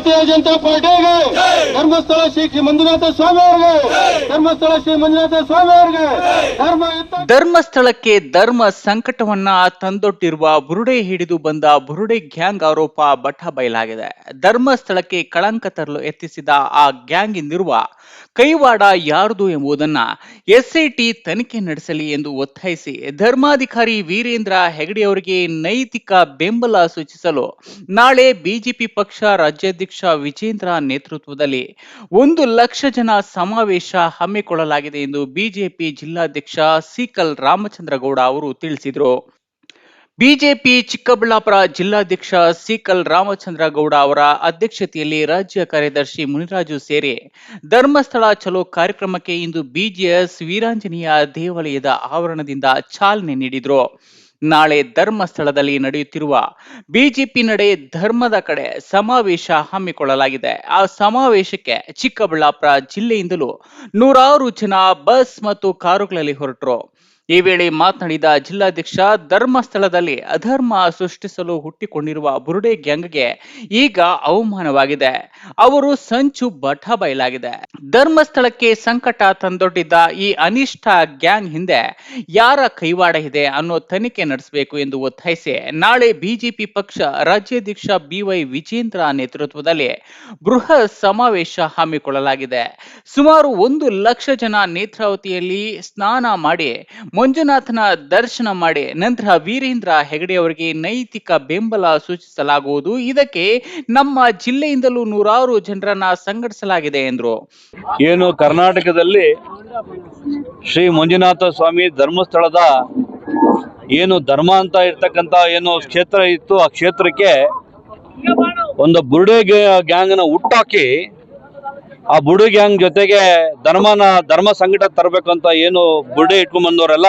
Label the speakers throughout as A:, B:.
A: ಭಾರತೀಯ ಜನತಾ ಪಾರ್ಟಿಗೆ ಧರ್ಮಸ್ಥಳ ಶ್ರೀ ಮಂಜುನಾಥ ಸ್ವಾಮಿ ಅವರಿಗೆ ಧರ್ಮಸ್ಥಳ ಶ್ರೀ ಮಂಜುನಾಥ ಸ್ವಾಮಿ ಅವರಿಗೆ ಧರ್ಮ
B: ಧರ್ಮಸ್ಥಳಕ್ಕೆ ಧರ್ಮ ಸಂಕಟವನ್ನ ತಂದೊಟ್ಟಿರುವ ಬುರುಡೆ ಹಿಡಿದು ಬಂದ ಬುರುಡೆ ಗ್ಯಾಂಗ್ ಆರೋಪ ಬಟ್ಟ ಬಯಲಾಗಿದೆ. ಧರ್ಮಸ್ಥಳಕ್ಕೆ ಕಳಂಕ ತರಲು ಯತ್ನಿಸಿದ ಆ ಗ್ಯಾಂಗ್ ಇಂದಿರುವ ಕೈವಾಡ ಯಾರದು ಎಂಬುದನ್ನ ಎಸ್ಐಟಿ ತನಿಖೆ ನಡೆಸಲಿ ಎಂದು ಒತ್ತಾಯಿಸಿ ಧರ್ಮಾಧಿಕಾರಿ ವೀರೇಂದ್ರ ಹೆಗಡೆ ಅವರಿಗೆ ನೈತಿಕ ಬೆಂಬಲ ಸೂಚಿಸಲು ನಾಳೆ ಬಿಜೆಪಿ ಪಕ್ಷ ರಾಜ್ಯಾಧ್ಯಕ್ಷ ವಿಜೇಂದ್ರ ನೇತೃತ್ವದಲ್ಲಿ ಒಂದು ಲಕ್ಷ ಜನ ಸಮಾವೇಶ ಹಮ್ಮಿಕೊಳ್ಳಲಾಗಿದೆ ಎಂದು ಬಿಜೆಪಿ ಜಿಲ್ಲಾಧ್ಯಕ್ಷ ಸಿಕಲ್ ರಾಮಚಂದ್ರಗೌಡ ಅವರು ತಿಳಿಸಿದರು. ಬಿಜೆಪಿ ಚಿಕ್ಕಬಳ್ಳಾಪುರ ಜಿಲ್ಲಾಧ್ಯಕ್ಷ ಸಿಕಲ್ ರಾಮಚಂದ್ರಗೌಡ ಅವರ ಅಧ್ಯಕ್ಷತೆಯಲ್ಲಿ ರಾಜ್ಯ ಕಾರ್ಯದರ್ಶಿ ಮುನಿರಾಜು ಸೇರಿ ಧರ್ಮಸ್ಥಳ ಚಲೋ ಕಾರ್ಯಕ್ರಮಕ್ಕೆ ಇಂದು ಬಿಜಿಎಸ್ ವೀರಾಂಜನೇಯ ದೇವಾಲಯದ ಆವರಣದಿಂದ ಚಾಲನೆ ನೀಡಿದರು. ನಾಳೆ ಧರ್ಮಸ್ಥಳದಲ್ಲಿ ನಡೆಯುತ್ತಿರುವ ಬಿಜೆಪಿ ನಡೆ ಧರ್ಮದ ಕಡೆ ಸಮಾವೇಶ ಹಮ್ಮಿಕೊಳ್ಳಲಾಗಿದೆ. ಆ ಸಮಾವೇಶಕ್ಕೆ ಚಿಕ್ಕಬಳ್ಳಾಪುರ ಜಿಲ್ಲೆಯಿಂದಲೂ ನೂರಾರು ಜನ ಬಸ್ ಮತ್ತು ಕಾರುಗಳಲ್ಲಿ ಹೊರಟರು. ಈ ವೇಳೆ ಮಾತನಾಡಿದ ಜಿಲ್ಲಾಧ್ಯಕ್ಷ, ಧರ್ಮಸ್ಥಳದಲ್ಲಿ ಅಧರ್ಮ ಸೃಷ್ಟಿಸಲು ಹುಟ್ಟಿಕೊಂಡಿರುವ ಬುರುಡೆ ಗ್ಯಾಂಗ್ಗೆ ಈಗ ಅವಮಾನವಾಗಿದೆ. ಅವರು ಸಂಚು ಬಠ ಬಯಲಾಗಿದೆ. ಧರ್ಮಸ್ಥಳಕ್ಕೆ ಸಂಕಟ ತಂದೊಡ್ಡಿದ್ದ ಈ ಅನಿಷ್ಟ ಗ್ಯಾಂಗ್ ಹಿಂದೆ ಯಾರ ಕೈವಾಡ ಇದೆ ಅನ್ನೋ ತನಿಖೆ ನಡೆಸಬೇಕು ಎಂದು ಒತ್ತಾಯಿಸಿ, ನಾಳೆ ಬಿಜೆಪಿ ಪಕ್ಷ ರಾಜ್ಯಾಧ್ಯಕ್ಷ ಬಿವೈ ವಿಜೇಂದ್ರ ನೇತೃತ್ವದಲ್ಲಿ ಬೃಹತ್ ಸಮಾವೇಶ ಹಮ್ಮಿಕೊಳ್ಳಲಾಗಿದೆ. ಸುಮಾರು ಒಂದು ಲಕ್ಷ ಜನ ನೇತ್ರಾವತಿಯಲ್ಲಿ ಸ್ನಾನ ಮಾಡಿ ಮಂಜುನಾಥನ ದರ್ಶನ ಮಾಡಿ ನಂತರ ವೀರೇಂದ್ರ ಹೆಗಡೆ ಅವರಿಗೆ ನೈತಿಕ ಬೆಂಬಲ ಸೂಚಿಸಲಾಗುವುದು. ಇದಕ್ಕೆ ನಮ್ಮ ಜಿಲ್ಲೆಯಿಂದಲೂ ನೂರಾರು ಜನರನ್ನ ಸಂಘಟಿಸಲಾಗಿದೆ ಎಂದರು.
C: ಏನು ಕರ್ನಾಟಕದಲ್ಲಿ ಶ್ರೀ ಮಂಜುನಾಥ ಸ್ವಾಮಿ ಧರ್ಮಸ್ಥಳದ ಏನು ಧರ್ಮ ಅಂತ ಇರ್ತಕ್ಕಂಥ ಏನು ಕ್ಷೇತ್ರ ಇತ್ತು, ಆ ಕ್ಷೇತ್ರಕ್ಕೆ ಒಂದು ಬುರುಡೆ ಗ್ಯಾಂಗ್ನ ಹುಟ್ಟಾಕಿ ಆ ಬುಡು ಗ್ಯಾಂಗ್ ಜೊತೆಗೆ ಧರ್ಮನ, ಧರ್ಮ ಸಂಘಟ ತರಬೇಕು ಅಂತ ಏನು ಬುಡೆ ಇಟ್ಕೊಂಡ್ಬಂದವರೆಲ್ಲ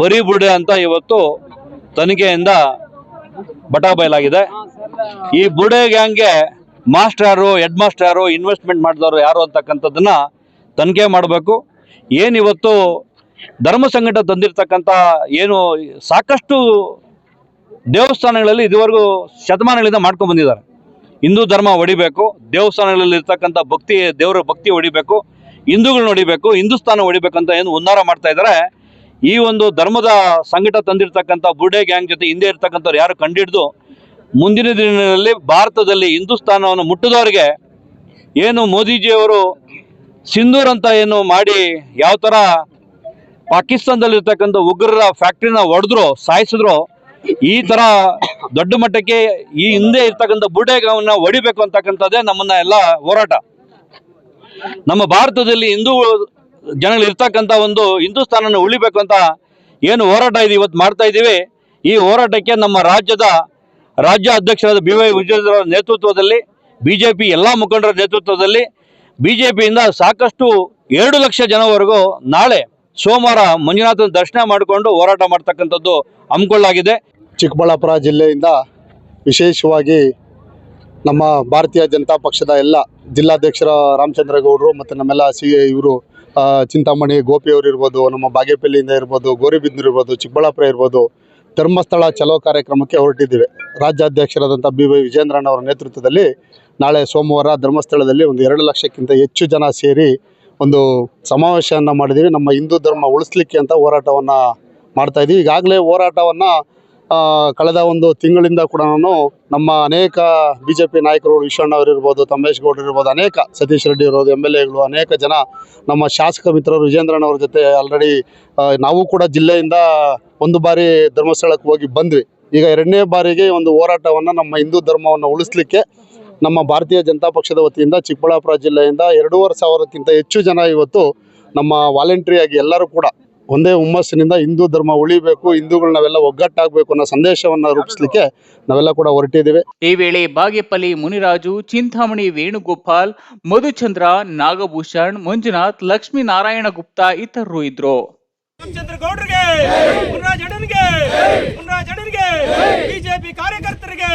C: ಬರೀ ಬುಡೆ ಅಂತ ಇವತ್ತು ತನಿಖೆಯಿಂದ ಬಟಾ ಬಯಲಾಗಿದೆ. ಈ ಬುಡೆ ಗ್ಯಾಂಗ್ಗೆ ಮಾಸ್ಟರ್ ಯಾರು, ಹೆಡ್ ಮಾಸ್ಟರ್ ಯಾರು, ಇನ್ವೆಸ್ಟ್ಮೆಂಟ್ ಮಾಡಿದವರು ಯಾರು ಅಂತಕ್ಕಂಥದ್ದನ್ನ ತನಿಖೆ ಮಾಡಬೇಕು. ಏನಿವತ್ತು ಧರ್ಮ ಸಂಘಟ ತಂದಿರತಕ್ಕಂಥ ಏನು ಸಾಕಷ್ಟು ದೇವಸ್ಥಾನಗಳಲ್ಲಿ ಇದುವರೆಗೂ ಶತಮಾನಗಳಿಂದ ಮಾಡ್ಕೊಂಡು ಬಂದಿದ್ದಾರೆ. ಹಿಂದೂ ಧರ್ಮ ಹೊಡಿಬೇಕು ದೇವಸ್ಥಾನಗಳಲ್ಲಿ ಇರ್ತಕ್ಕಂಥ ಭಕ್ತಿ, ದೇವರ ಭಕ್ತಿ ಹೊಡಿಬೇಕು ಹಿಂದೂಗಳನ್ನ ಹೊಡಿಬೇಕು ಹಿಂದೂಸ್ತಾನ ಅಂತ ಏನು ಉನ್ನಾರ ಮಾಡ್ತಾ ಇದ್ದಾರೆ ಈ ಒಂದು ಧರ್ಮದ ಸಂಘಟ ತಂದಿರತಕ್ಕಂಥ ಬುರ್ಡೆ ಗ್ಯಾಂಗ್ ಜೊತೆ ಹಿಂದೆ ಇರ್ತಕ್ಕಂಥವ್ರು ಯಾರು ಕಂಡಿಡ್ದು, ಮುಂದಿನ ದಿನಗಳಲ್ಲಿ ಭಾರತದಲ್ಲಿ ಹಿಂದೂಸ್ತಾನವನ್ನು ಮುಟ್ಟಿದವರಿಗೆ ಏನು ಮೋದಿಜಿಯವರು ಸಿಂಧೂರ್ ಅಂತ ಏನು ಮಾಡಿ ಯಾವ ಥರ ಪಾಕಿಸ್ತಾನದಲ್ಲಿರ್ತಕ್ಕಂಥ ಉಗ್ರರ ಫ್ಯಾಕ್ಟ್ರಿನ ಹೊಡೆದ್ರು ಸಾಯಿಸಿದ್ರು ಈ ತರ ದೊಡ್ಡ ಮಟ್ಟಕ್ಕೆ ಈ ಹಿಂದೆ ಇರ್ತಕ್ಕಂಥ ಬುಡೇಗವನ್ನ ಹೊಡಿಬೇಕು ಅಂತಕ್ಕಂಥದ್ದೇ ನಮ್ಮನ್ನ ಎಲ್ಲ ಹೋರಾಟ. ನಮ್ಮ ಭಾರತದಲ್ಲಿ ಹಿಂದೂ ಜನಗಳು ಇರ್ತಕ್ಕಂಥ ಒಂದು ಹಿಂದೂಸ್ತಾನ ಉಳಿಬೇಕು ಅಂತ ಏನು ಹೋರಾಟ ಇದೆ ಇವತ್ತು ಮಾಡ್ತಾ ಇದ್ದೀವಿ. ಈ ಹೋರಾಟಕ್ಕೆ ನಮ್ಮ ರಾಜ್ಯದ ರಾಜ್ಯ ಅಧ್ಯಕ್ಷರಾದ ಬಿ ವೈ ವಿಜಯೇಂದ್ರ ನೇತೃತ್ವದಲ್ಲಿ, ಬಿಜೆಪಿ ಎಲ್ಲ ಮುಖಂಡರ ನೇತೃತ್ವದಲ್ಲಿ, ಬಿಜೆಪಿಯಿಂದ ಸಾಕಷ್ಟು ಎರಡು ಲಕ್ಷ ಜನವರೆಗೂ ನಾಳೆ ಸೋಮವಾರ ಮಂಜುನಾಥನ ದರ್ಶನ ಮಾಡಿಕೊಂಡು ಹೋರಾಟ ಮಾಡ್ತಕ್ಕಂಥದ್ದು ಹಮ್ಮಿಕೊಳ್ಳಲಾಗಿದೆ.
D: ಚಿಕ್ಕಬಳ್ಳಾಪುರ ಜಿಲ್ಲೆಯಿಂದ ವಿಶೇಷವಾಗಿ ನಮ್ಮ ಭಾರತೀಯ ಜನತಾ ಪಕ್ಷದ ಎಲ್ಲ ಜಿಲ್ಲಾಧ್ಯಕ್ಷರ ರಾಮಚಂದ್ರ ಗೌಡರು ಮತ್ತು ನಮ್ಮೆಲ್ಲ ಸಿ ಇವರು ಚಿಂತಾಮಣಿ ಗೋಪಿಯವರು ಇರ್ಬೋದು, ನಮ್ಮ ಬಾಗೇಪಲ್ಲಿಯಿಂದ ಇರ್ಬೋದು, ಗೋರಿಬಿದ್ನೂರು ಇರ್ಬೋದು, ಚಿಕ್ಕಬಳ್ಳಾಪುರ ಇರ್ಬೋದು, ಧರ್ಮಸ್ಥಳ ಚಲೋ ಕಾರ್ಯಕ್ರಮಕ್ಕೆ ಹೊರಟಿದ್ದೀವಿ. ರಾಜ್ಯಾಧ್ಯಕ್ಷರಾದಂಥ ಬಿ ವೈ ವಿಜೇಂದ್ರಣ್ಣ ಅವರ ನೇತೃತ್ವದಲ್ಲಿ ನಾಳೆ ಸೋಮವಾರ ಧರ್ಮಸ್ಥಳದಲ್ಲಿ ಒಂದು ಎರಡು ಲಕ್ಷಕ್ಕಿಂತ ಹೆಚ್ಚು ಜನ ಸೇರಿ ಒಂದು ಸಮಾವೇಶವನ್ನು ಮಾಡಿದ್ದೀವಿ. ನಮ್ಮ ಹಿಂದೂ ಧರ್ಮ ಉಳಿಸ್ಲಿಕ್ಕೆ ಅಂತ ಹೋರಾಟವನ್ನು ಮಾಡ್ತಾಯಿದ್ದೀವಿ ಈಗಾಗಲೇ ಹೋರಾಟವನ್ನು ಕಳೆದ ಒಂದು ತಿಂಗಳಿಂದ ಕೂಡ ನಾನು ನಮ್ಮ ಅನೇಕ ಬಿ ಜೆ ಪಿ ನಾಯಕರು ಅವರು ಇರ್ಬೋದು, ತಮ್ಮೇಶ್ ಗೌಡ್ರು ಇರ್ಬೋದು, ಅನೇಕ ಸತೀಶ್ ರೆಡ್ಡಿ ಇರ್ಬೋದು ಎಂ ಎಲ್ ಎಗಳು ಅನೇಕ ಜನ ನಮ್ಮ ಶಾಸಕ ಮಿತ್ರರು ವಿಜೇಂದ್ರಣ್ಣ ಅವ್ರ ಜೊತೆ ಆಲ್ರೆಡಿ ನಾವು ಕೂಡ ಜಿಲ್ಲೆಯಿಂದ ಒಂದು ಬಾರಿ ಧರ್ಮಸ್ಥಳಕ್ಕೆ ಹೋಗಿ ಬಂದ್ವಿ. ಈಗ ಎರಡನೇ ಬಾರಿಗೆ ಒಂದು ಹೋರಾಟವನ್ನು ನಮ್ಮ ಹಿಂದೂ ಧರ್ಮವನ್ನು ಉಳಿಸ್ಲಿಕ್ಕೆ ನಮ್ಮ ಭಾರತೀಯ ಜನತಾ ಪಕ್ಷದ ವತಿಯಿಂದ ಚಿಕ್ಕಬಳ್ಳಾಪುರ ಜಿಲ್ಲೆಯಿಂದ ಎರಡೂವರೆ ಸಾವಿರಕ್ಕಿಂತ ಹೆಚ್ಚು ಜನ ಇವತ್ತು ನಮ್ಮ ವಾಲಂಟ್ರಿಯಾಗಿ ಎಲ್ಲರೂ ಕೂಡ ಒಂದೇ ಹುಮ್ಮಸ್ಸಿನಿಂದ ಹಿಂದೂ ಧರ್ಮ ಉಳಿಬೇಕು ಹಿಂದೂಗಳು ನಾವೆಲ್ಲ ಒಗ್ಗಟ್ಟಾಗಬೇಕು ಅನ್ನೋ ಸಂದೇಶವನ್ನು ರೂಪಿಸಲಿಕ್ಕೆ ನಾವೆಲ್ಲ ಕೂಡ ಹೊರಟಿದ್ದೀವಿ.
B: ಈ ವೇಳೆ ಬಾಗೇಪಲ್ಲಿ ಮುನಿರಾಜು ಚಿಂತಾಮಣಿ ವೇಣುಗೋಪಾಲ್ ಮಧುಚಂದ್ರ ನಾಗಭೂಷಣ್ ಮಂಜುನಾಥ್ ಲಕ್ಷ್ಮೀನಾರಾಯಣ ಗುಪ್ತಾ ಇತರರು ಇದ್ರು.
E: ಬಿಜೆಪಿ ಕಾರ್ಯಕರ್ತರಿಗೆ